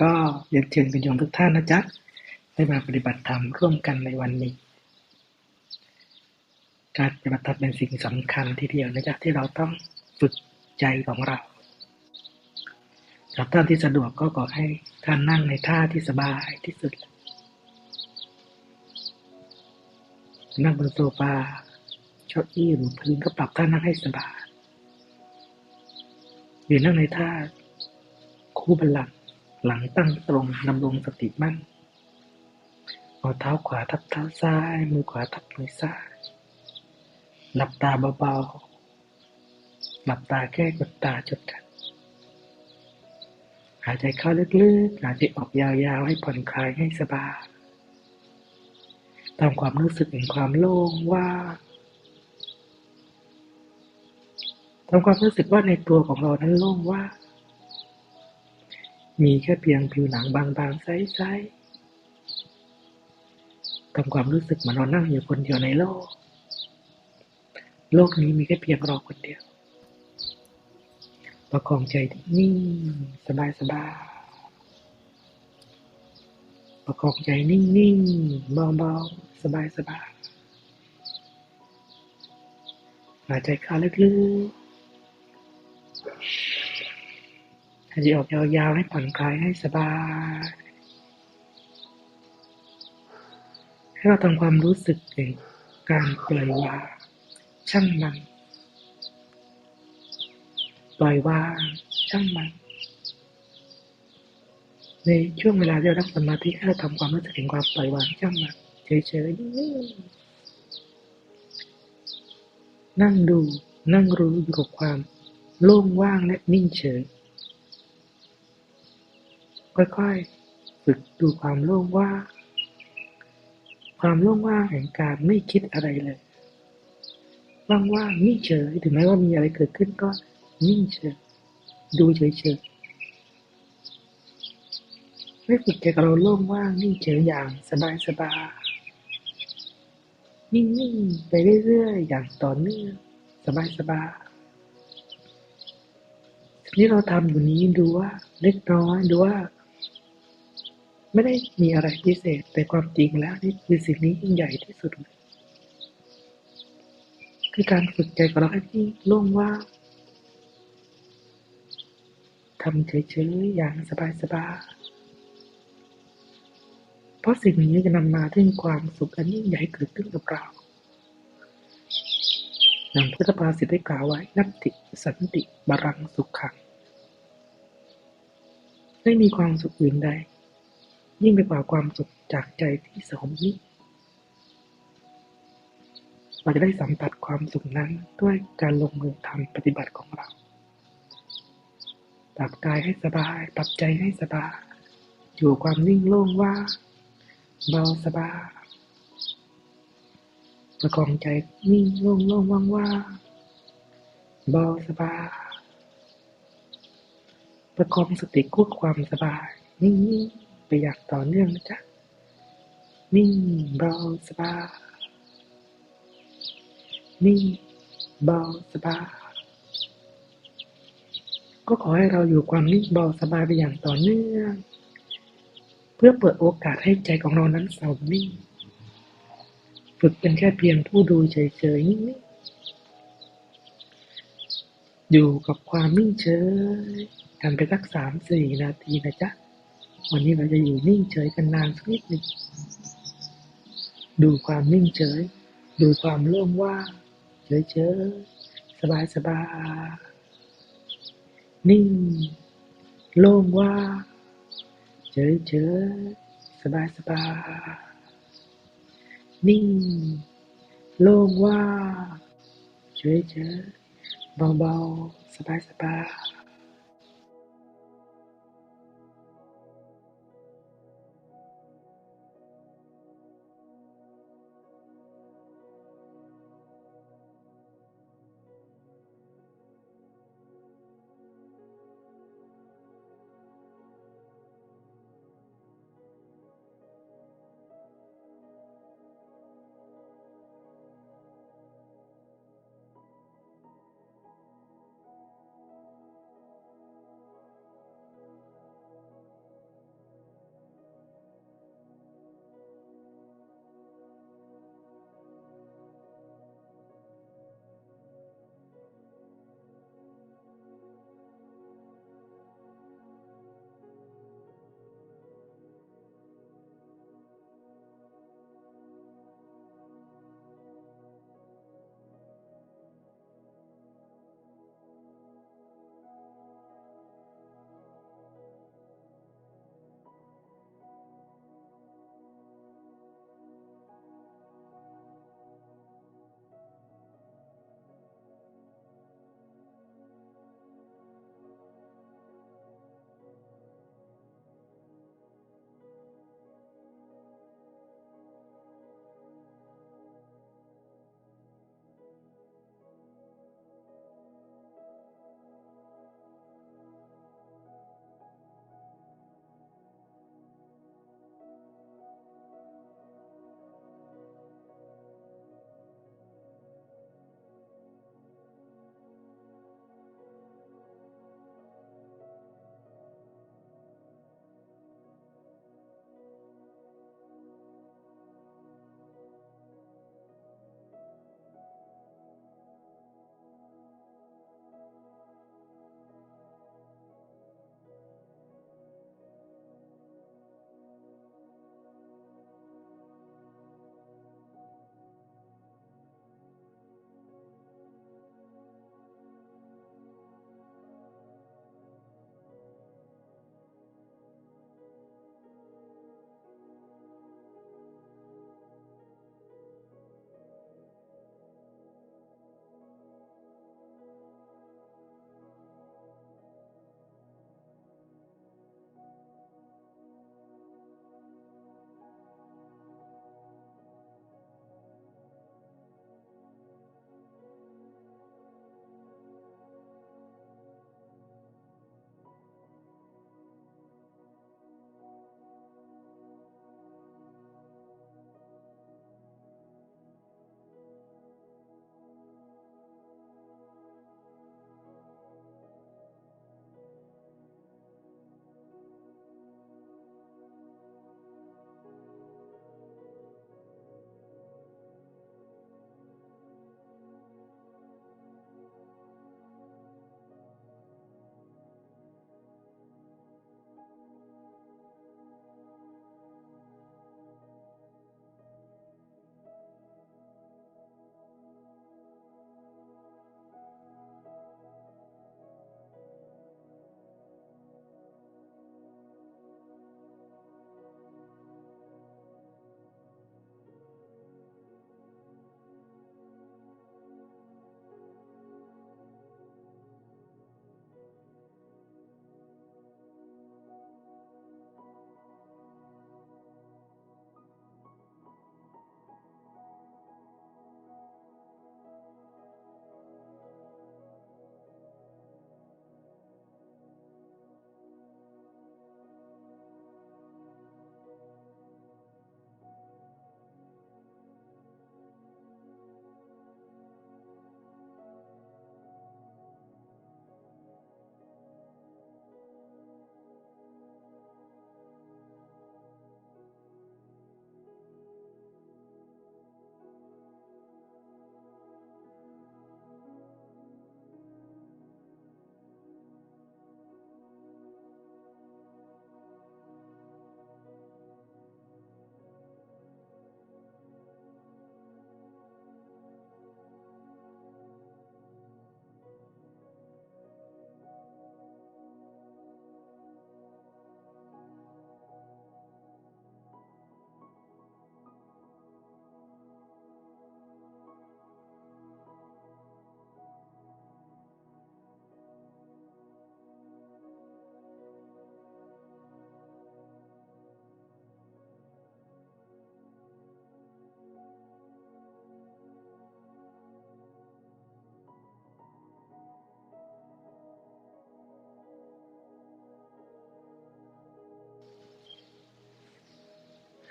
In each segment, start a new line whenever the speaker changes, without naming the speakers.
ก็เรียนเชิญกันโยมทุกท่านนะจ๊ะได้มาปฏิบัติธรรมร่วมกันในวันนี้ การปฏิบัติธรรมเป็นสิ่งสำคัญทีเดียวนะจ๊ะที่เราต้องฝึกใจของเราสำหรับท่านที่สะดวกก็ขอให้ท่านนั่งในท่าที่สบายที่สุด นั่งบนโซฟาเก้าอี้หรือพื้นก็ปรับท่านั่งให้สบายหรือนั่งในท่าคู่บัลลังก์ หลังตั้งตรงดำรงสติมั่นเอาเท้าขวาทับเท้าซ้าย มือขวาทับมือซ้าย หลับตาเบาๆ หลับตาแค่กดตาจดกัน หายใจเข้าลึกๆ หายใจออกยาวๆ ให้ผ่อนคลายให้สบาย ตามความรู้สึกแห่งความโล่งว่างทำความรู้สึกว่าในตัวของเรานั้นโล่งว่าง มีแค่เพียงผิวหนังบางๆใสๆทำความรู้สึกเหมือนเรานั่งอยู่คนเดียวในโลก โลกนี้มีแค่เพียงเราคนเดียว ประคองใจนิ่งสบายสบายประคองใจนิ่งๆเบาๆสบายสบายหายใจเข้าลึกๆ หายใจออกยาวๆให้ผ่อนคลายให้สบาย ให้เราทำความรู้สึกเองการปล่อยวางช่างมัน ปล่อยวางช่างมัน ในช่วงเวลาที่เราทำสมาธิให้เราทำความรู้สึกถึงความปล่อยวางช่างมันเฉยๆนิ่งๆนั่งดูนั่งรู้อยู่กับความโล่งว่างและนิ่งเฉย ค่อยๆ ฝึกดูความโล่งว่าง ความโล่งว่างแห่งการไม่คิดอะไรเลย ว่างๆนิ่งเฉย ถึงแม้ว่ามีอะไรเกิดขึ้นก็นิ่งเฉย ดูเฉยๆไม่ฝึกใจกับเราโล่งว่างนิ่งเฉยอย่างสบายๆ นิ่งๆ ไปเรื่อยๆ อย่างต่อเนื่อง สบายๆที่เราทำอยู่นี้ดูว่าเล็กน้อยดูว่า ไม่ได้มีอะไรพิเศษ แต่ความจริงแล้วนี่คือสิ่งนี้ยิ่งใหญ่ที่สุด คือการฝึกใจของเราให้ที่โล่งว่าทำเฉยๆอย่างสบายๆเพราะสิ่งนี้จะนำมาถึงความสุขอันยิ่งใหญ่เกิดขึ้นกับเราอย่างพุทธภาษิตได้กล่าวไว้นัตติสันติบารังสุขขัง ไม่มีความสุขอื่นใด ยิ่งไปกว่าความสุขจากใจที่สมนิเราจะได้สัมผัสความสุขนั้นด้วยการลงมือทำปฏิบัติของเราปรับกายให้สบาย ปรับใจให้สบาย อยู่ความนิ่งโล่งว่างเบาสบาย ประคองใจนิ่งโล่งโล่งว่างว่างเบาสบาย ประคองสติควบความสบาย นิ่ง ไปอย่างต่อเนื่องนะจ๊ะ นิ่งเบาสบายนิ่งเบาสบายก็ขอให้เราอยู่ความนิ่งเบาสบายไปอย่างต่อเนื่อง เพื่อเปิดโอกาสให้ใจของเรานั้นสงบนิ่ง ฝึกเป็นแค่เพียงผู้ดูเฉยๆนิ่งๆอยู่กับความนิ่งเฉยกันไปสักสามสี่นาทีนะจ๊ะ วันนี้เราจะอยู่นิ่งเฉยกันนานสักนิดหนึ่งดูความนิ่งเฉย ดูความโล่งว่างเฉยเฉยสบายสบายนิ่ง โล่งว่างเฉยเฉยสบายสบายนิ่ง โล่งว่างเฉยเฉยเบาๆสบายสบาย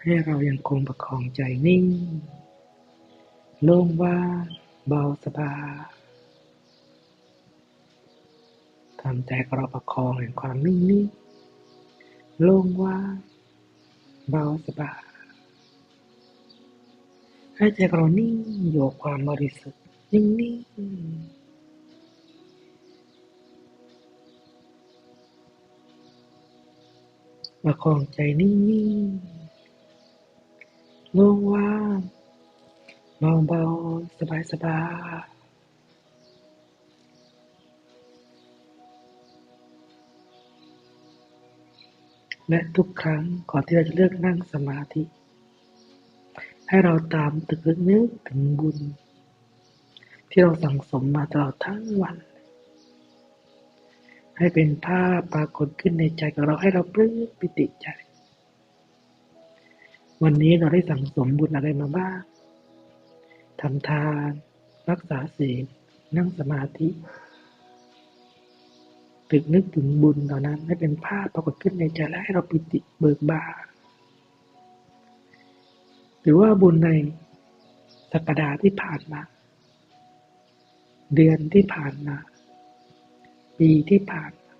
ให้เรายังคงประคองใจนิ่ง โล่งว่างเบาสบายทำใจเราประคองแห่งความนิ่งนิ่งโล่งว่างเบาสบายให้ใจเรานิ่งอยู่กับความบริสุทธิ์นิ่งนิ่งประคองใจนิ่งนิ่ง ว่างเบาเบาสบายสบายและทุกครั้งก่อนที่เราจะเลือกนั่งสมาธิ ให้เราตามตึกนึกถึงบุญ ที่เราสั่งสมมาตลอดทั้งวัน ให้เป็นภาพปรากฏขึ้นในใจของเราให้เราปลื้มปิติใจ วันนี้เราได้สั่งสมบุญอะไรมาบ้างทำทาน รักษาศีล นั่งสมาธิตึกนึกถึงบุญเหล่านั้นให้เป็นภาพปรากฏขึ้นในใจและให้เราปิติเบิกบานหรือว่าบุญในสัปดาห์ที่ผ่านมา เดือนที่ผ่านมา ปีที่ผ่านมา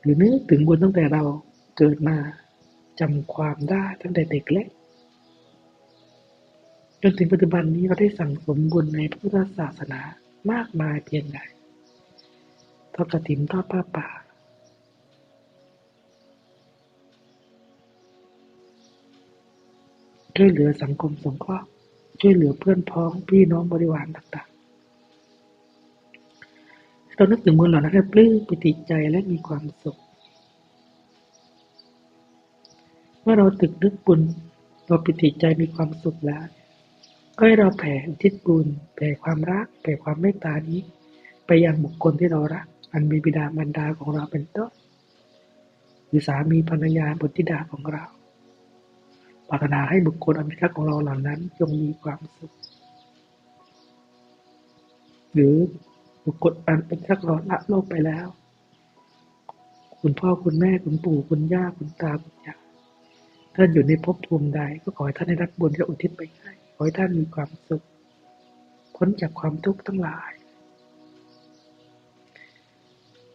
หรือนึกถึงบุญตั้งแต่เราเกิดมา จำความได้ตั้งแต่เด็กเล็กจนถึงปัจจุบันนี้เราได้สั่งสมบุญในพุทธศาสนามากมายเพียงใดทอดกระถิ่นทอดผ้าป่า ช่วยเหลือสังคมสงเคราะห์ช่วยเหลือเพื่อนพ้องพี่น้องบริวารต่างๆเรานึกถึงบุญเหล่านั้นให้ปลื้มปิติใจและมีความสุข เมื่อเราตึกนึกบุญเราปิติใจมีความสุขแล้ว ก็ให้เราแผ่อุทิศบุญแผ่ความรักแผ่ความเมตตานี้ ไปยังบุคคลที่เรารัก อันมีบิดามารดาของเราเป็นต้นหรือสามีภรรยาบุตรธิดาของเราปรารถนาให้บุคคลอันเป็นรักของเราเหล่านั้นจงมีความสุข หรือบุคคลอันเป็นรักเราละโลกไปแล้ว คุณพ่อคุณแม่คุณปู่คุณย่าคุณตาคุณยาย ท่านอยู่ในภพภูมิใดก็ขอให้ท่านได้รับบุญที่อุทิศไปให้ขอให้ท่านมีความสุข พ้นจากความทุกข์ทั้งหลาย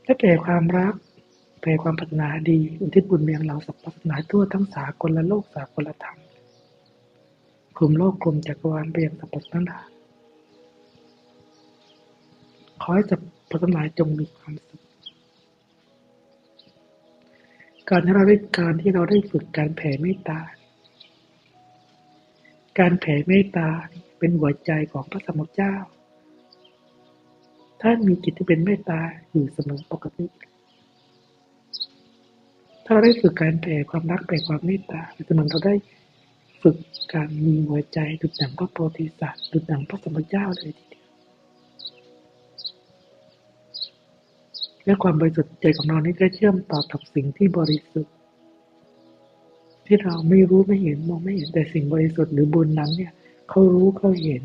และแผ่ความรักแผ่ความปรารถนาดี อุทิศบุญเมียงเราสัพพนาทั่วทั้งสากลละโลกสากลธรรมกลุ่มโลกกลุ่มจักรวาลไปยังสัพพสันาขอให้สัพพสันาจงมีความสุข การที่เราได้การที่เราได้ฝึกการแผ่เมตตา การแผ่เมตตาเป็นหัวใจของพระสมเจ้า ท่านมีจิตที่เป็นเมตตาอยู่เสมอปกติ ถ้าเราได้ฝึกการแผ่ความรักแผ่ความเมตตาจะเหมือนเราได้ฝึกการมีหัวใจดุจดังพระโพธิสัตว์ดุจดังพระสมเจ้าเลยทีเดียว และความบริสุทธิ์ใจของเรานี่ก็เชื่อมต่อกับสิ่งที่บริสุทธิ์ ที่เราไม่รู้ไม่เห็นมองไม่เห็นแต่สิ่งบริสุทธิ์หรือบุญนั้นเนี่ยเขารู้เขาเห็น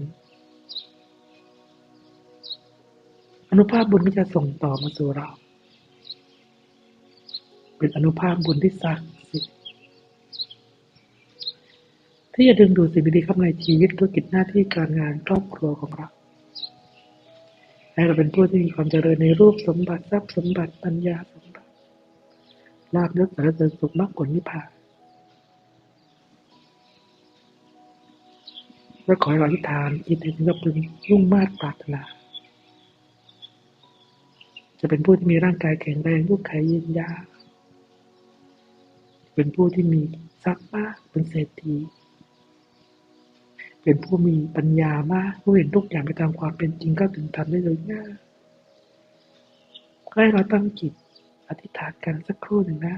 อนุภาพบุญก็จะส่งต่อมาสู่เรา เป็นอนุภาพบุญที่ศักดิ์สิทธิ์ที่จะดึงดูดสิ่งดีๆเข้ามาในชีวิตธุรกิจหน้าที่การงานครอบครัวของเรา ให้เราเป็นผู้ที่มีความเจริญในรูปสมบัติทรัพย์สมบัติปัญญาสมบัติลาบเลือกสารเสริญสุขมากกว่านิพพานและขอให้เราอธิษฐานจิตให้ถึงกับพึงยุ่งมากปรารถนา จะเป็นผู้ที่มีร่างกายแข็งแรงลูกไขยืนยาวเป็นผู้ที่มีทรัพย์มากเป็นเศรษฐี เป็นผู้มีปัญญามากผู้เห็นทุกอย่างไปตามความเป็นจริงก็ถึงทำได้เลยง่ายให้เราตั้งจิตอธิษฐานกันสักครู่หนึ่งนะ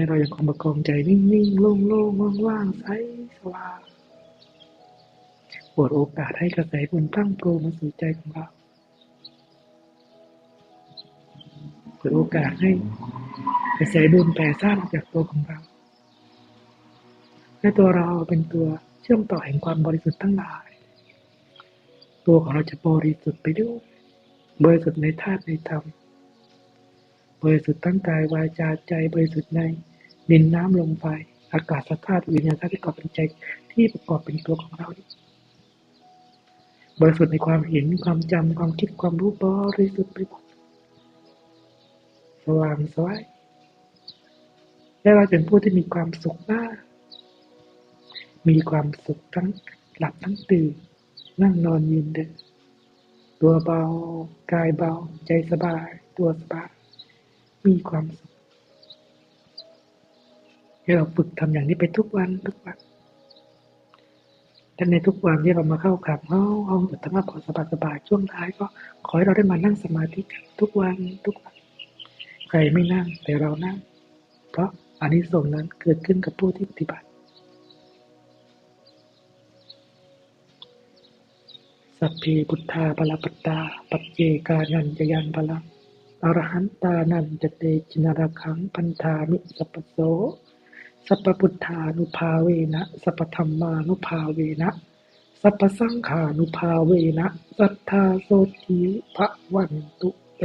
ให้เรายังคงประคองใจนิ่งๆ โล่งๆ ว่างๆใสสว่างปวดโอกาสให้กระแสบุญตั้งโปรมาสู่ใจของเราเปิดโอกาสให้กระแสบุญแผ่ซ่านออกจากตัวของเราและตัวเราเป็นตัวเชื่อมต่อแห่งความบริสุทธิ์ทั้งหลาย ตัวของเราจะบริสุทธิ์ไปด้วยบริสุทธิ์ในธาตุในธรรมบริสุทธิ์ทั้งกายวาจาใจบริสุทธิ์ใน ดินน้ำลมไฟอากาศธาตุวิญญาณธาตุที่ประกอบเป็นใจที่ประกอบเป็นตัวของเราบริสุทธิ์ในความเห็นความจำความคิดความรู้บริสุทธิ์ไปหมดสว่างสวยและเราเป็นผู้ที่มีความสุขมาก มีความสุขทั้งหลับทั้งตื่นนั่งนอนยืนเดินตัวเบากายเบา ใจสบาย ตัวสบาย มีความสุข ให้เราฝึกทำอย่างนี้ไปทุกวันทุกวันและในทุกวันที่เรามาเข้าขับห้องห้องธรรมะพอสบายสบายช่วงท้ายก็ขอให้เราได้มานั่งสมาธิกันทุกวันทุกวัน ใครไม่นั่งแต่เรานั่ง เพราะอานิสงส์นั้นเกิดขึ้นกับผู้ที่ปฏิบัติ สัพเพพุทธาปลปัตตา ปัจเจกานันจยันพลังอรหันตานันจเตจินารคังพันธามิสัพโส สัพพุทธานุภาเวนะ สัพธรรมานุภาเวนะ สัพสังขานุภาเวนะ สัทธาโสติภะวันตุเต